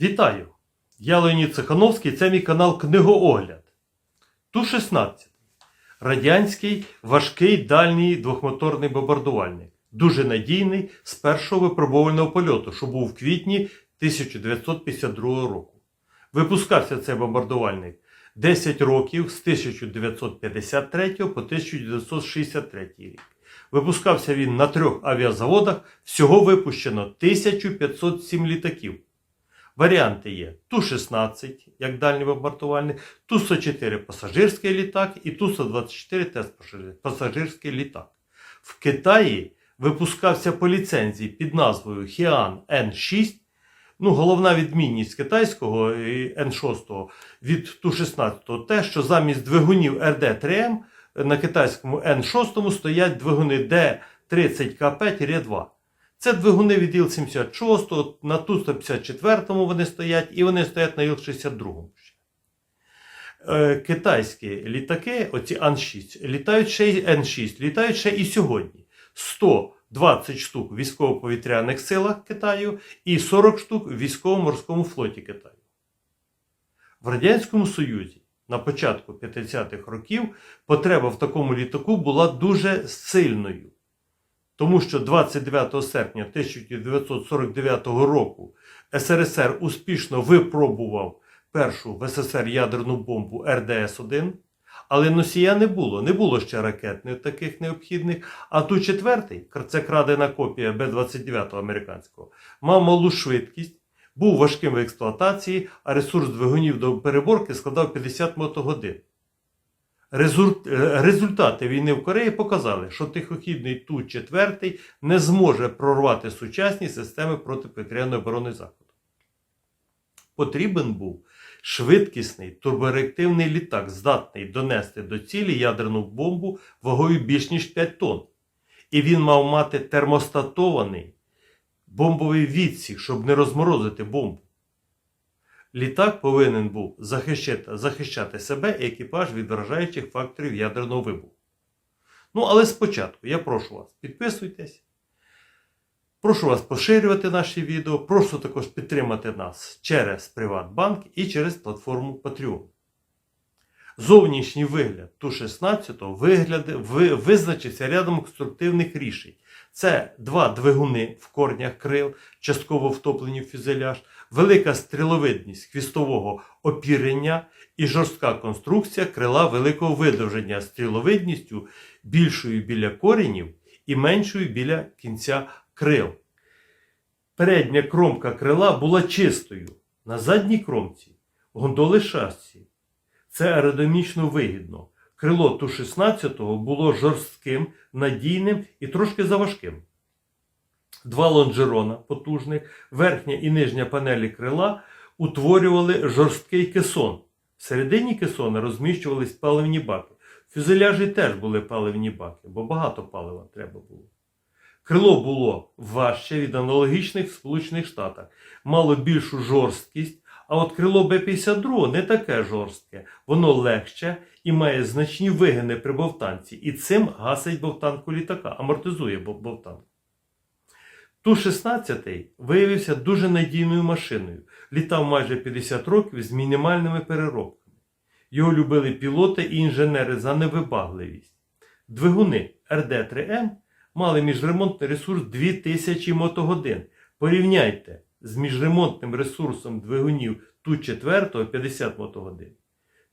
Вітаю! Я Леонід Цехановський, це мій канал Книгоогляд. Ту-16. Радянський важкий дальній двохмоторний бомбардувальник. Дуже надійний з першого випробувального польоту, що був в квітні 1952 року. Випускався цей бомбардувальник 10 років з 1953 по 1963 рік. Випускався він на трьох авіазаводах, всього випущено 1507 літаків. Варіанти є Ту-16, як дальній бомбардувальник, Ту-104 пасажирський літак і Ту-124 теж пасажирський літак. В Китаї випускався по ліцензії під назвою Хіан Н6. Ну, головна відмінність китайського Н6 від Ту-16 те, що замість двигунів РД-3М на китайському Н6 стоять двигуни Д30К5-2. Це двигуни від Іл-76, на Ту-154 вони стоять, і вони стоять на Іл-62. Е, Китайські літаки, оці Ан-6, літають ще й Н-6, літають ще і сьогодні. 120 штук в військово-повітряних силах Китаю і 40 штук в військово-морському флоті Китаю. В Радянському Союзі на початку 50-х років потреба в такому літаку була дуже сильною. Тому що 29 серпня 1949 року СРСР успішно випробував першу в СССР ядерну бомбу РДС-1, але носія не було, не було ще ракет таких необхідних. А ту четвертий, це крадена копія Б-29 американського, мав малу швидкість, був важким в експлуатації, а ресурс двигунів до переборки складав 50 мотогодин. Результати війни в Кореї показали, що тихохідний Ту-4 не зможе прорвати сучасні системи протиповітряної оборони Заходу. Потрібен був швидкісний турбореактивний літак, здатний донести до цілі ядерну бомбу вагою більш ніж 5 тонн. І він мав мати термостатований бомбовий відсік, щоб не розморозити бомбу. Літак повинен був захищати, захищати себе і екіпаж від вражаючих факторів ядерного вибуху. Ну, але спочатку я прошу вас, підписуйтесь. Прошу вас поширювати наші відео. Прошу також підтримати нас через Приватбанк і через платформу Patreon. Зовнішній вигляд Ту-16 вигляд, ви, визначився рядом конструктивних рішень. Це два двигуни в корнях крил, частково втоплені в фюзеляж, велика стріловидність хвістового опірення і жорстка конструкція крила великого видовження стріловидністю більшою біля коренів і меншою біля кінця крил. Передня кромка крила була чистою. На задній кромці гондоли шасі. Це аеродинамічно вигідно. Крило Ту-16 було жорстким, надійним і трошки заважким. Два лонжерона потужних, верхня і нижня панелі крила утворювали жорсткий кесон. Всередині кесона розміщувались паливні баки. В фюзеляжі теж були паливні баки, бо багато палива треба було. Крило було важче від аналогічних в Сполучених Штатах, мало більшу жорсткість, а от крило Б-52 не таке жорстке, воно легше і має значні вигини при бовтанці, і цим гасить бовтанку літака, амортизує бовтанку. Ту-16 виявився дуже надійною машиною, літав майже 50 років з мінімальними переробками. Його любили пілоти і інженери за невибагливість. Двигуни РД-3М мали міжремонтний ресурс 2000 мотогодин. Порівняйте з міжремонтним ресурсом двигунів Ту-4 50 мотогодин.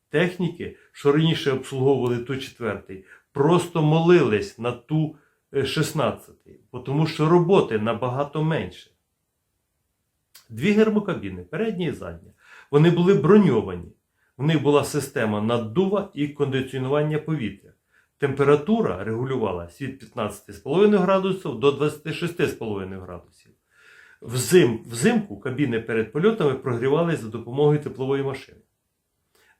Техніки, що раніше обслуговували Ту-4, просто молились на Ту-16, тому що роботи набагато менше. Дві гермокабіни, передня і задня, вони були броньовані. В них була система наддува і кондиціонування повітря. Температура регулювалася від 15,5 градусів до 26,5 градусів. Взим, взимку кабіни перед польотами прогрівалися за допомогою теплової машини.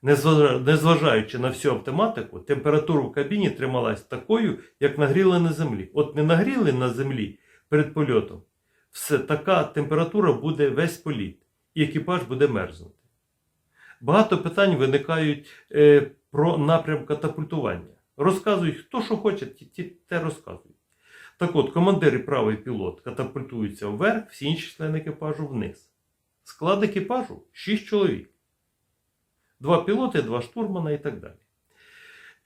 Незважаючи на всю автоматику, температура в кабіні трималась такою, як нагріли на землі. От не нагріли на землі перед польотом, все така температура буде весь політ, і екіпаж буде мерзнути. Багато питань виникають е, про напрям катапультування. Розказують, хто що хоче, ті, ті те розказують. Так от, командир і правий пілот катапультуються вверх, всі інші члени екіпажу вниз. Склад екіпажу 6 чоловік. Два пілоти, два штурмана і так далі.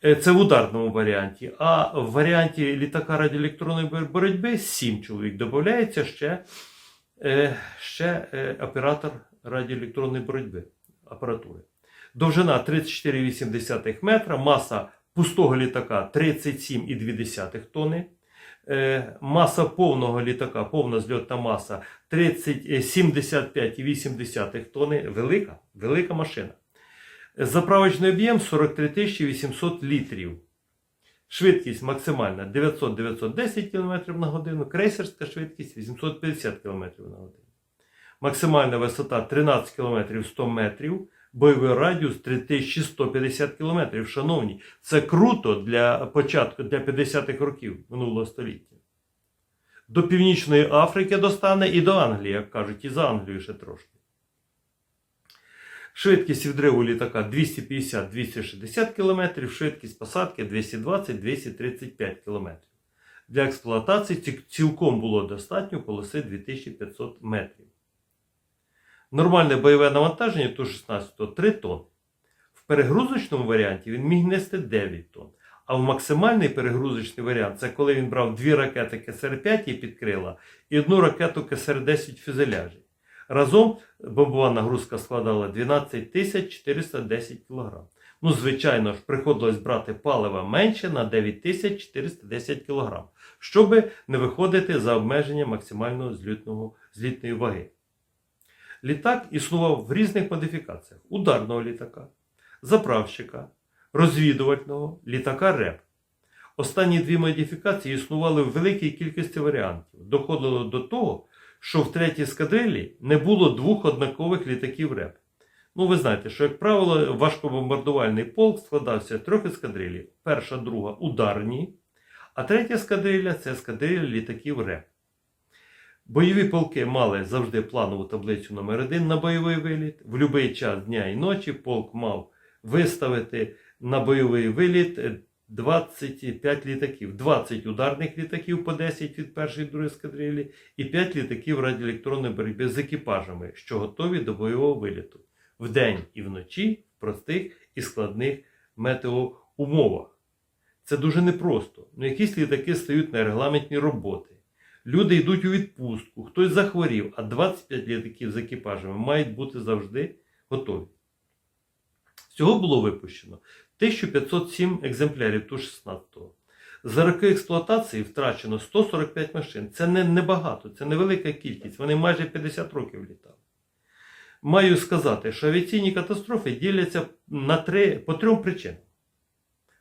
Е, Це в ударному варіанті. А в варіанті літака радіоелектронної боротьби 7 чоловік. Додається ще, е, ще е, оператор радіоелектронної боротьби апаратури. Довжина 34,8 метра, маса пустого літака 37,2 тонни. Е, Маса повного літака, повна зльотна маса 30, е, 75,8 тонни. Велика, велика машина. Заправочний об'єм 43 800 літрів. Швидкість максимальна 900-910 км на годину, крейсерська швидкість 850 км на годину. Максимальна висота 13 км 100 метрів, бойовий радіус 3150 км. Шановні, це круто для початку для 50-х років минулого століття. До Північної Африки достане і до Англії, як кажуть, і за Англію ще трошки. Швидкість відриву літака 250-260 км, швидкість посадки 220-235 км. Для експлуатації цілком було достатньо полоси 2500 метрів. Нормальне бойове навантаження Ту-16 3 тонн. В перегрузочному варіанті він міг нести 9 тонн. А в максимальний перегрузочний варіант це коли він брав дві ракети КСР-5 і підкрила і одну ракету КСР-10 фюзеляжі. Разом бомбова нагрузка складала 12 410 кг. Ну, звичайно ж, приходилось брати палива менше на 9 тисяч 410 кг, щоб не виходити за обмеження максимального злітного, злітної ваги. Літак існував в різних модифікаціях: ударного літака, заправщика, розвідувального, літака РЕП. Останні дві модифікації існували в великій кількості варіантів. Доходило до того, що в третій ескадрилі не було двох однакових літаків РЕП. Ну, ви знаєте, що, як правило, важкобомбардувальний полк складався з трьох ескадрилів. Перша, друга ударні, а третя ескадрилля це ескадрилля літаків РЕП. Бойові полки мали завжди планову таблицю номер 1 на бойовий виліт. В будь-який час дня і ночі полк мав виставити на бойовий виліт 25 літаків, 20 ударних літаків по 10 від першої і другої ескадрилі і 5 літаків радіоелектронної боротьби з екіпажами, що готові до бойового виліту вдень і вночі в простих і складних метеоумовах. Це дуже непросто. Ну, якісь літаки стають на регламентні роботи. Люди йдуть у відпустку, хтось захворів, а 25 літаків з екіпажами мають бути завжди готові. Всього було випущено 1507 екземплярів ту 16-го. За роки експлуатації втрачено 145 машин. Це не, небагато, це невелика кількість. Вони майже 50 років літали. Маю сказати, що авіаційні катастрофи діляться на три, по трьом причинам.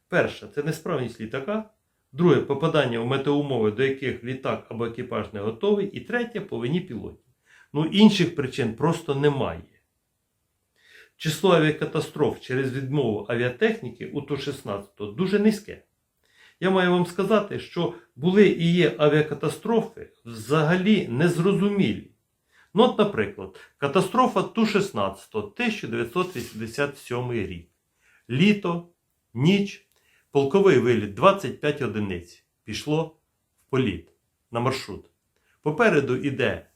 Перша це несправність літака. Друге попадання в метеоумови, до яких літак або екіпаж не готовий. І третє по вині пілотів. Ну, інших причин просто немає. Число авіакатастроф через відмову авіатехніки у Ту-16 дуже низьке. Я маю вам сказати, що були і є авіакатастрофи взагалі незрозумілі. Ну, от, наприклад, катастрофа Ту-16 1987 рік. Літо, ніч, полковий виліт 25 одиниць пішло в політ на маршрут. Попереду іде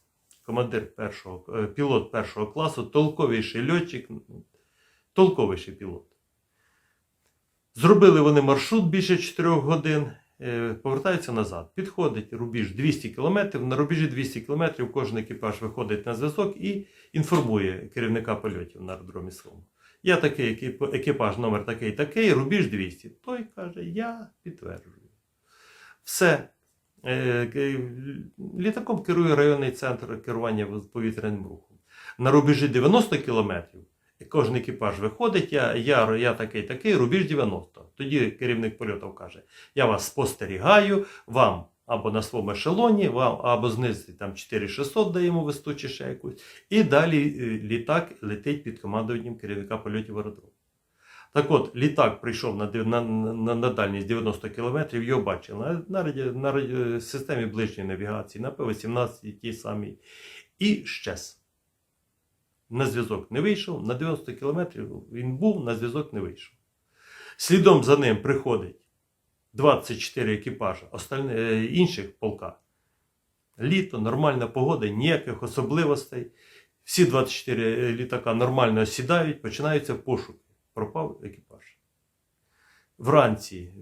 командир першого, е, пілот першого класу, толковіший льотчик, толковіший пілот. Зробили вони маршрут більше 4 годин, е, повертаються назад. Підходить рубіж 200 км. На рубежі 200 км кожен екіпаж виходить на зв'язок і інформує керівника польотів на аеродромі своєму. Я такий екіпаж, номер такий такий, рубіж 200. Той каже, я підтверджую. Все. Е, Літаком керує районний центр керування повітряним рухом. На рубежі 90 кілометрів кожен екіпаж виходить, я, я, я такий такий, рубіж 90. Тоді керівник польотів каже: Я вас спостерігаю, вам або на своєму ешелоні, або знизу там 4600 даємо висту чи ще якусь. І далі е, літак летить під командуванням керівника польотів аеродрому. Так от, літак прийшов на, на, на, на дальність 90 км, його бачили на, на, раді, на системі ближньої навігації, на П-18 ті самі, і щез. На зв'язок не вийшов, на 90 км він був, на зв'язок не вийшов. Слідом за ним приходить 24 екіпажа остальні, е, інших полка. Літо, нормальна погода, ніяких особливостей. Всі 24 літака нормально сідають, починаються пошуки. Пропав екіпаж. Вранці е,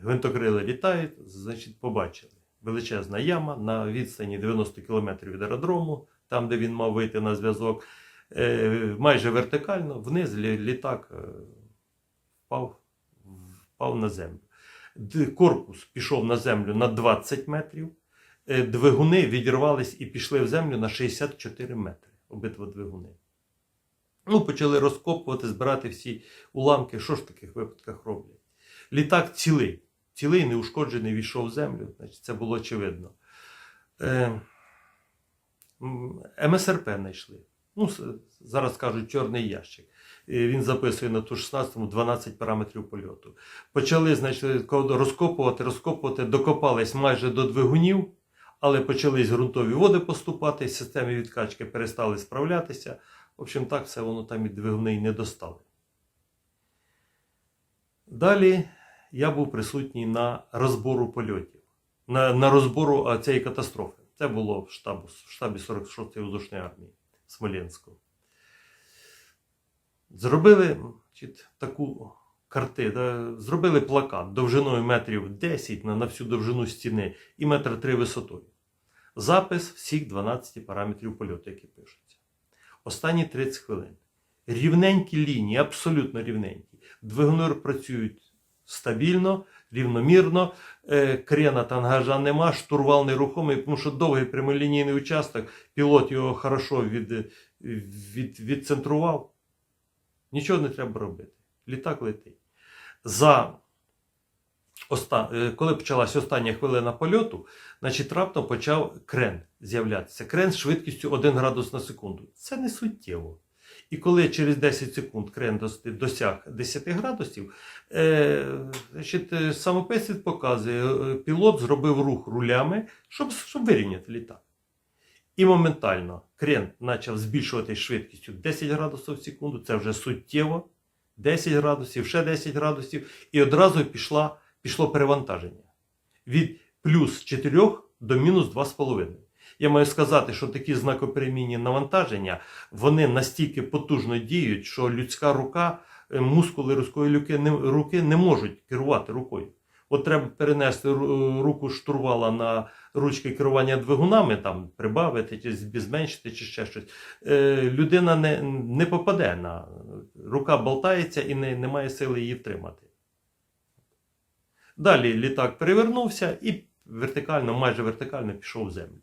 гвинтокрили літають, значить, побачили. Величезна яма на відстані 90 км від аеродрому, там, де він мав вийти на зв'язок, е, майже вертикально, вниз літак е, впав, впав на землю. Корпус пішов на землю на 20 метрів, е, двигуни відірвались і пішли в землю на 64 метри. Обидва двигуни. Ну, почали розкопувати, збирати всі уламки. Що ж в таких випадках роблять? Літак цілий, цілий, неушкоджений, війшов в землю. Значить, це було очевидно. Е, МСРП знайшли. Ну, зараз кажуть, чорний ящик. Він записує на ту 16 12 параметрів польоту. Почали значить, розкопувати, розкопувати, докопались майже до двигунів, але почались ґрунтові води поступати, системи відкачки перестали справлятися. В общем, так все воно там і двигуни й не достали. Далі я був присутній на розбору польотів, на, на розбору цієї катастрофи. Це було в, штабу, в штабі 46-ї воздушної армії Смоленську. Зробили значить, таку картину, зробили плакат довжиною метрів 10 на, на всю довжину стіни і метр 3 висотою. Запис всіх 12 параметрів польоту, які пишуться. Останні 30 хвилин. Рівненькі лінії, абсолютно рівненькі. Двигуни працюють стабільно, рівномірно, е, крена тангажа нема, штурвал нерухомий, тому що довгий прямолінійний участок, пілот його хорошо від, від, відцентрував. Нічого не треба робити. Літак летить. За оста... е, Коли почалась остання хвилина польоту, значить раптом почав крен з'являтися. Крен з швидкістю 1 градус на секунду. Це не суттєво. І коли через 10 секунд крен досяг 10 градусів, е, значить, е, самописець показує, е, пілот зробив рух рулями, щоб, щоб вирівняти літак. І моментально крен почав збільшувати швидкістю 10 градусів в секунду, це вже суттєво. 10 градусів, ще 10 градусів, і одразу пішла, пішло перевантаження від плюс 4 до мінус 2,5. Я маю сказати, що такі знакоперемінні навантаження вони настільки потужно діють, що людська рука, е, мускули руки руки не можуть керувати рукою. От треба перенести руку штурвала на ручки керування двигунами, там прибавити, чи зменшити, чи ще щось. Е, людина не, не попаде на рука болтається і не, не має сили її втримати. Далі літак перевернувся і вертикально, майже вертикально пішов в землю.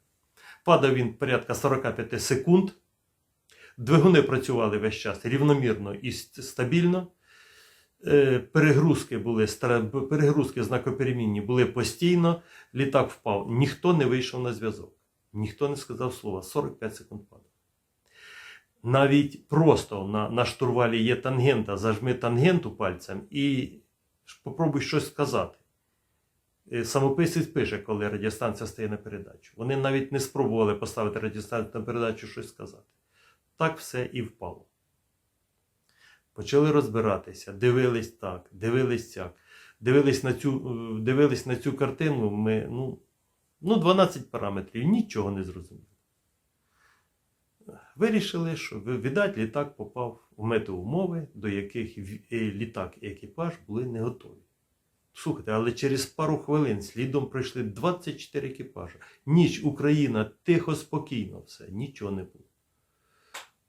Падав він порядка 45 секунд. Двигуни працювали весь час рівномірно і стабільно. Е, Перегрузки були перегрузки знакоперемінні були постійно. Літак впав. Ніхто не вийшов на зв'язок. Ніхто не сказав слова. 45 секунд падав. Навіть просто на, на штурвалі є тангента, зажми тангенту пальцем і ж попробуй щось сказати. Е, Самописець пише, коли радіостанція стає на передачу. Вони навіть не спробували поставити радіостанцію на передачу щось сказати. Так все і впало. Почали розбиратися, дивились так, дивились сяк, дивились на цю, е, дивились на цю картину. Ми, ну, ну, 12 параметрів, нічого не зрозуміли. Вирішили, що видать, літак попав у метеоумови, до яких е, літак і екіпаж були не готові. Слухайте, але через пару хвилин слідом пройшли 24 екіпажі. Ніч Україна тихо, спокійно, все, нічого не було.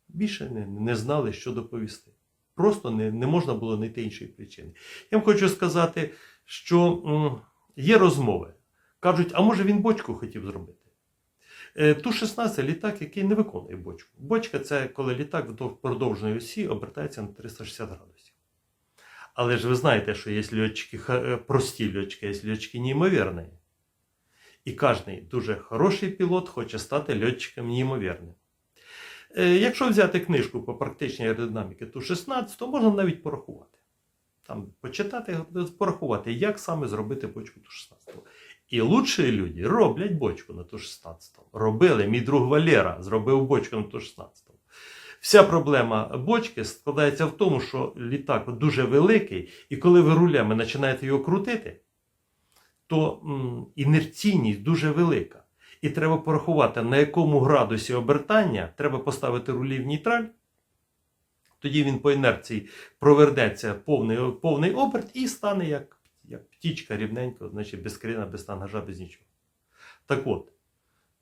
Більше не, не знали, що доповісти. Просто не, не можна було знайти іншої причини. Я вам хочу сказати, що м, є розмови. Кажуть, а може він бочку хотів зробити? Е, Ту-16 літак, який не виконує бочку. Бочка це коли літак вдовж продовжної осі обертається на 360 градусів. Але ж ви знаєте, що є льотчики, е, прості льотчики, є льотчики неймовірні. І кожен дуже хороший пілот хоче стати льотчиком неймовірним. Е, Якщо взяти книжку по практичній аеродинаміці Ту-16, то можна навіть порахувати. Там почитати, порахувати, як саме зробити бочку Ту-16. І лучші люди роблять бочку на Ту-16. Робили. Мій друг Валера зробив бочку на Ту-16. Вся проблема бочки складається в тому, що літак дуже великий, і коли ви рулями починаєте його крутити, то інерційність дуже велика. І треба порахувати, на якому градусі обертання треба поставити рулі в нейтраль. Тоді він по інерції провернеться повний, повний оберт і стане як, як птічка рівненько, значить без крина, без тангажа, без нічого. Так от,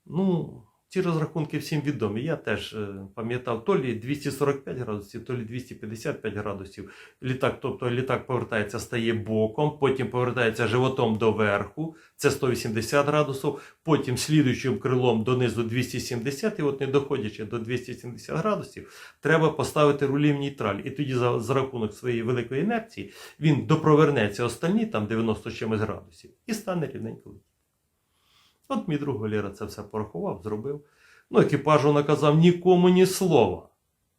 ну, ці розрахунки всім відомі. Я теж е, пам'ятав то лі 245 градусів, то лі 255 градусів. Літак, тобто літак повертається, стає боком, потім повертається животом до верху, це 180 градусів, потім слідуючим крилом донизу 270, і от не доходячи до 270 градусів, треба поставити рулі в нейтраль. І тоді за, за рахунок своєї великої інерції він допровернеться останні там 90 з чимось градусів і стане рівненько. От мій друг Валера це все порахував, зробив. Ну, екіпажу наказав нікому ні слова.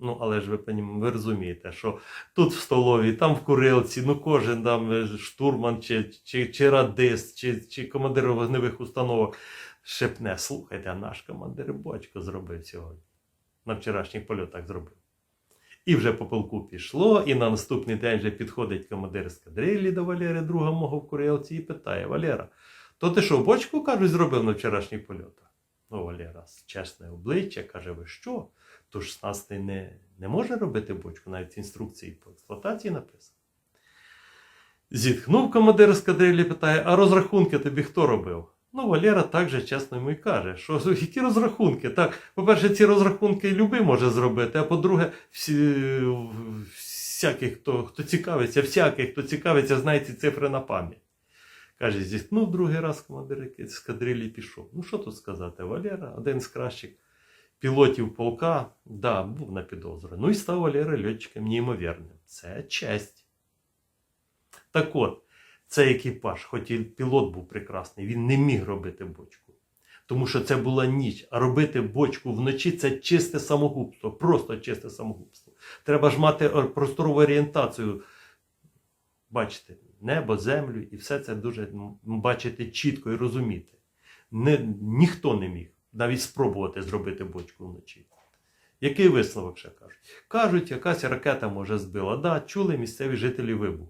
Ну, але ж ви, ви розумієте, що тут в столовій, там в курилці, ну кожен там е, штурман, чи, чи, чи радист, чи, чи командир вогневих установок шепне, слухайте, а наш командир бочко зробив сьогодні. На вчорашніх польотах зробив. І вже по полку пішло, і на наступний день вже підходить командир ескадрилі до Валери, друга мого в курилці, і питає: Валера, то ти що, бочку, кажуть, зробив на вчорашніх польотах? Ну, Валера, чесне обличчя, каже, ви що? То ж 16 не, не може робити бочку, навіть інструкції по експлуатації написано. Зітхнув командир ескадрилі, питає, а розрахунки тобі хто робив? Ну, Валера так же чесно йому і каже, що які розрахунки? Так, по-перше, ці розрахунки любий може зробити, а по-друге, всі, всякий, хто, хто цікавиться, всякий, хто цікавиться, знає ці цифри на пам'ять. Каже, зіткнув другий раз командир ескадрилі пішов. Ну що тут сказати? Валера, один з кращих пілотів полка, да, був на підозрі. Ну і став Валера льотчиком неймовірним. Це честь. Так от, цей екіпаж, хоч і пілот був прекрасний, він не міг робити бочку. Тому що це була ніч, а робити бочку вночі це чисте самогубство, просто чисте самогубство. Треба ж мати ор- просторову орієнтацію, бачити небо, землю, і все це дуже бачити чітко і розуміти. Не, ніхто не міг навіть спробувати зробити бочку вночі. Який висновок ще кажуть? Кажуть, якась ракета може збила. Да, чули місцеві жителі вибух.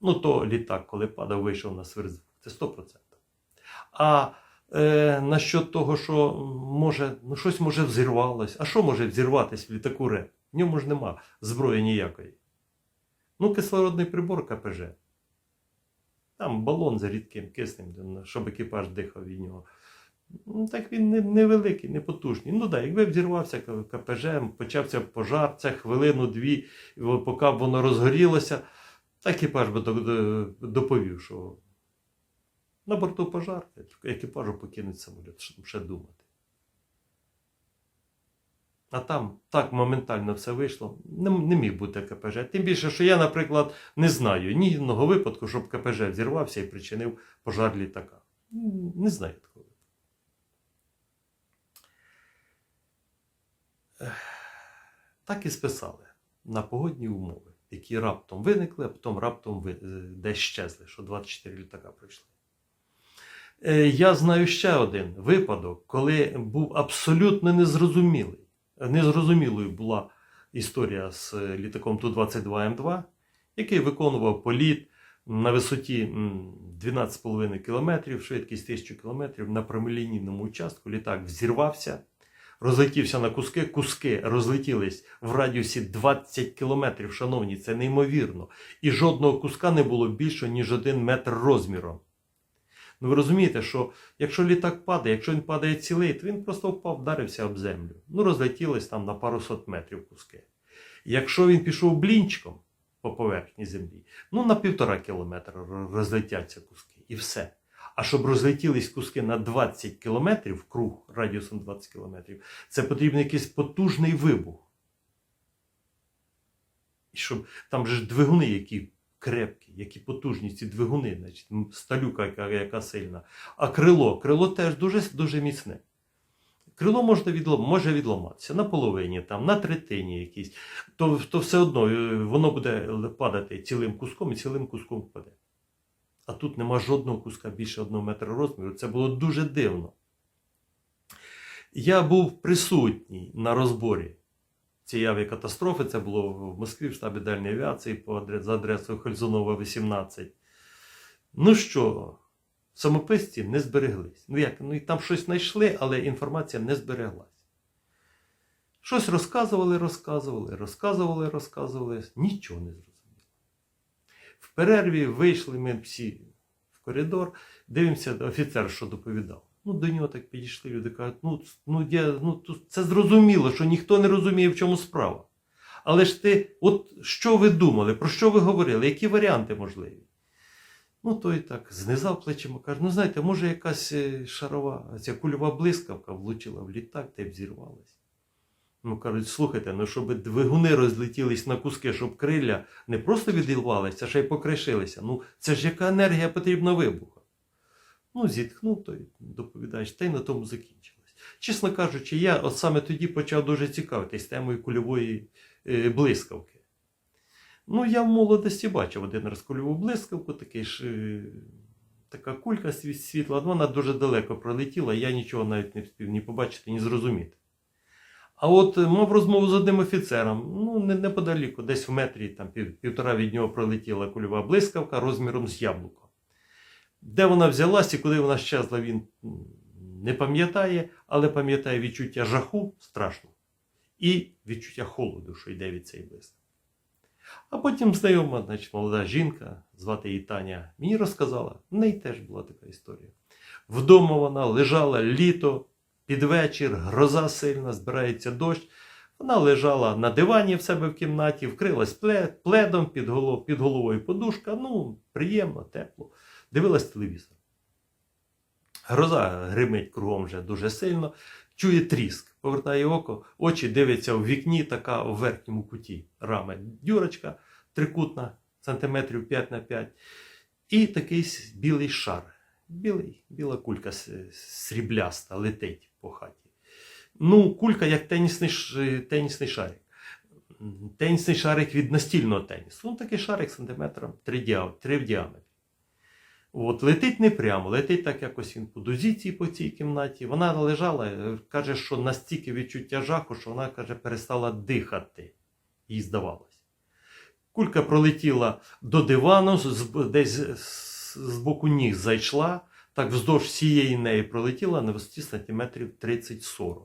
Ну, то літак, коли падав, вийшов на сверхзвук. Це 100%. А е, насчет того, що може, ну, щось може взірвалось. А що може взірватися в літаку РЕП? В ньому ж нема зброї ніякої. Ну, кислородний прибор КПЖ. Там балон з рідким киснем, щоб екіпаж дихав від нього. Ну, так він невеликий, не потужний. Ну так, якби взірвався КПЖ, почався пожар, це хвилину-дві, поки б воно розгорілося, так екіпаж би до- до- доповів, що на борту пожар, екіпажу покинуть самоліт, що там ще думати. А там так моментально все вийшло. Не, не міг бути КПЖ. Тим більше, що я, наприклад, не знаю ні одного випадку, щоб КПЖ взірвався і причинив пожар літака. Не знаю такого. Так і списали на погодні умови, які раптом виникли, а потім раптом е, десь щезли, що 24 літака пройшли. Е, Я знаю ще один випадок, коли був абсолютно незрозумілий. Незрозумілою була історія з е, літаком Ту-22М2, який виконував політ на висоті 12,5 км, швидкість 1000 км на прямолінійному участку. Літак взірвався, розлетівся на куски. Куски розлетілись в радіусі 20 км, шановні, це неймовірно. І жодного куска не було більше, ніж один метр розміром. Ну ви розумієте, що якщо літак падає, якщо він падає цілий, то він просто впав, вдарився об землю. Ну, розлетілись там на пару сот метрів куски. Якщо він пішов блінчиком по поверхні землі, ну на півтора кілометра розлетяться куски. І все. А щоб розлетілись куски на 20 кілометрів, круг радіусом 20 кілометрів, це потрібен якийсь потужний вибух. І щоб там же ж двигуни, які крепкі, які потужні ці двигуни, значить, сталюка, яка, яка сильна. А крило, крило теж дуже, дуже міцне. Крило можна відлом, може відламатися на половині, там, на третині якійсь, то, то все одно е, воно буде падати цілим куском і цілим куском впаде. А тут нема жодного куска більше одного метра розміру. Це було дуже дивно. Я був присутній на розборі цієї авіакатастрофи. Це було в Москві в штабі дальньої авіації за адресою Хользунова, 18. Ну що, самописці не збереглись. Ну як, ну і там щось знайшли, але інформація не збереглась. Щось розказували, розказували, розказували, розказували, нічого не зрозуміло. В перерві вийшли ми всі в коридор, дивимося, офіцер, що доповідав. Ну, до нього так підійшли, люди кажуть, ну, ну, я, ну це зрозуміло, що ніхто не розуміє, в чому справа. Але ж ти, от що ви думали, про що ви говорили, які варіанти можливі? Ну, той так знизав плечима, каже, ну знаєте, може якась е, шарова, ця кульова блискавка влучила в літак та й взірвалась. Ну, кажуть, слухайте, ну щоб двигуни розлетілись на куски, щоб крилля не просто відірвалися, а ще й покришилися. Ну, це ж яка енергія потрібна вибуха. Ну, зітхнув той доповідач, та й на тому закінчилось. Чесно кажучи, я от саме тоді почав дуже цікавитись темою кульової е, блискавки. Ну, я в молодості бачив один раз кульову блискавку, такий ж, е, така кулька світла, вона дуже далеко пролетіла, я нічого навіть не встиг ні побачити, ні зрозуміти. А от е, мав розмову з одним офіцером, ну, неподаліку, десь в метрі, там пів, півтора від нього пролетіла кульова блискавка розміром з яблуко. Де вона взялась і куди вона щезла, він не пам'ятає, але пам'ятає відчуття жаху страшно і відчуття холоду, що йде від цієї блискавки. А потім знайома, значить, молода жінка, звати її Таня, мені розказала, в неї теж була така історія. Вдома вона лежала літо, під вечір, гроза сильна, збирається дощ. Вона лежала на дивані в себе в кімнаті, вкрилась пледом під головою подушка. Ну, приємно, тепло. Дивилась телевізор. Гроза гримить кругом вже дуже сильно, чує тріск, повертає око, очі дивиться в вікні, така в верхньому куті рами. Дюрочка трикутна, сантиметрів 5 на 5. І такий білий шар. Білий, біла кулька срібляста летить по хаті. Ну, кулька як тенісний, тенісний шарик. Тенісний шарик від настільного тенісу. Ну, такий шарик сантиметром 3, діа- 3 в діаметрі. От, летить не прямо, летить так якось він по дузіці по цій кімнаті. Вона лежала, е, каже, що настільки відчуття жаху, що вона каже, перестала дихати. Їй здавалось. Кулька пролетіла до дивану, десь з боку ніг зайшла, так вздовж всієї неї пролетіла на висоті сантиметрів 30-40.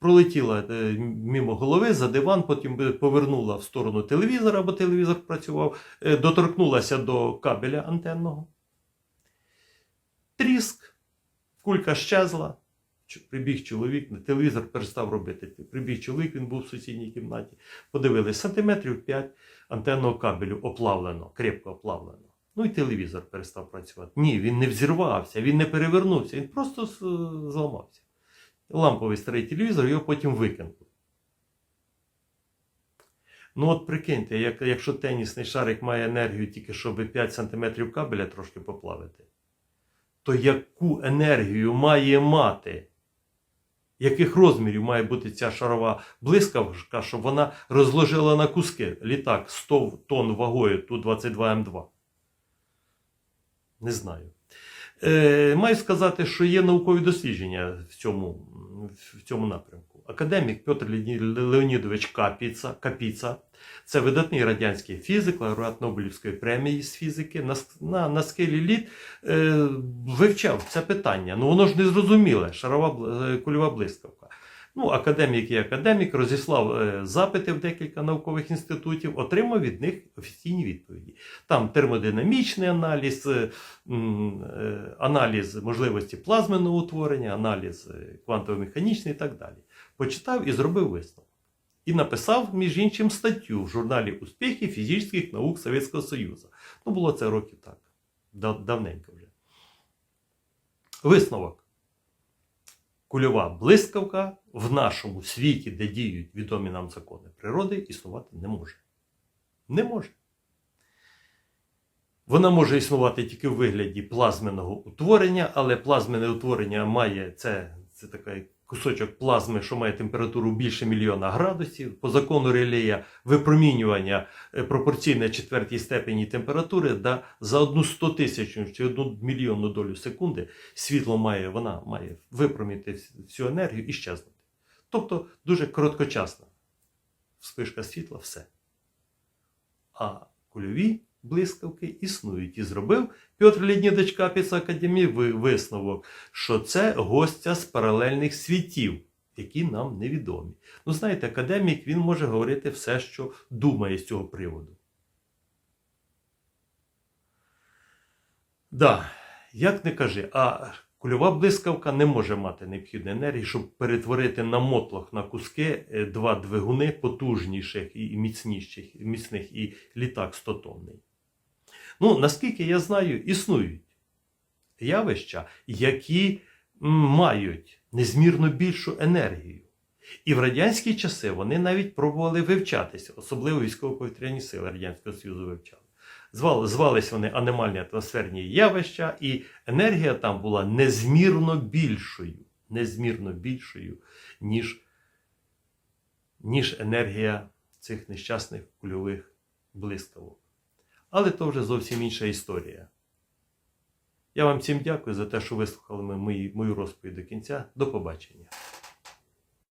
Пролетіла е, мимо голови за диван, потім повернула в сторону телевізора, бо телевізор працював, е, доторкнулася до кабеля антенного. Тріск, кулька щезла. Прибіг чоловік, телевізор перестав робити. Прибіг чоловік, він був в сусідній кімнаті. Подивились, сантиметрів 5 антенного кабелю оплавлено, крепко оплавлено. Ну і телевізор перестав працювати. Ні, він не взірвався, він не перевернувся, він просто зламався. Ламповий старий телевізор, його потім викинули. Ну от прикиньте, як, якщо тенісний шарик має енергію тільки щоб 5 см кабеля трошки поплавити, то яку енергію має мати? Яких розмірів має бути ця шарова блискавка, щоб вона розложила на куски літак 100 тонн вагою Ту-22М2? Не знаю. Е, маю сказати, що є наукові дослідження в цьому, в цьому напрямку. Академік Петр Леоні- Леонідович Капіца, Капіца це видатний радянський фізик, лауреат Нобелівської премії з фізики. На, на, на скелі літ е, вивчав це питання. Ну воно ж не зрозуміле, шарова е, кульова блискавка. Ну, академік і академік розіслав е, запити в декілька наукових інститутів, отримав від них офіційні відповіді. Там термодинамічний аналіз, е, е, аналіз можливості плазменного утворення, аналіз квантово-механічний і так далі. Почитав і зробив висновок. І написав, між іншим, статтю в журналі Успіхи фізичних наук Совєтського Союзу. Ну, було це років так, давненько вже. Висновок. Кульова блискавка в нашому світі, де діють відомі нам закони природи, існувати не може. Не може. Вона може існувати тільки в вигляді плазменного утворення, але плазменне утворення має це, це такий кусочок плазми, що має температуру більше мільйона градусів. По закону Релея випромінювання е, пропорційне четвертій степені температури, да, за одну стотисячну чи одну мільйонну долю секунди світло має, вона має випромінити всю енергію і щезнути. Тобто дуже короткочасна вспишка світла, все. А кульові блискавки існують. І зробив Петр Ліднідич Капіц Академії висновок, що це гостя з паралельних світів, які нам невідомі. Ну, знаєте, академік він може говорити все, що думає з цього приводу. Да, як не кажи, а кульова блискавка не може мати необхідної енергії, щоб перетворити на мотлох на куски е, два двигуни потужніших і міцніших, міцних, і літак 100 тонний. Ну, наскільки я знаю, існують явища, які мають незмірно більшу енергію. І в радянські часи вони навіть пробували вивчатися, особливо військово-повітряні сили Радянського Союзу вивчали. Звали, звались вони аномальні атмосферні явища, і енергія там була незмірно більшою, незмірно більшою, ніж, ніж енергія цих нещасних кульових блискавок. Але то вже зовсім інша історія. Я вам всім дякую за те, що вислухали мою розповідь до кінця. До побачення.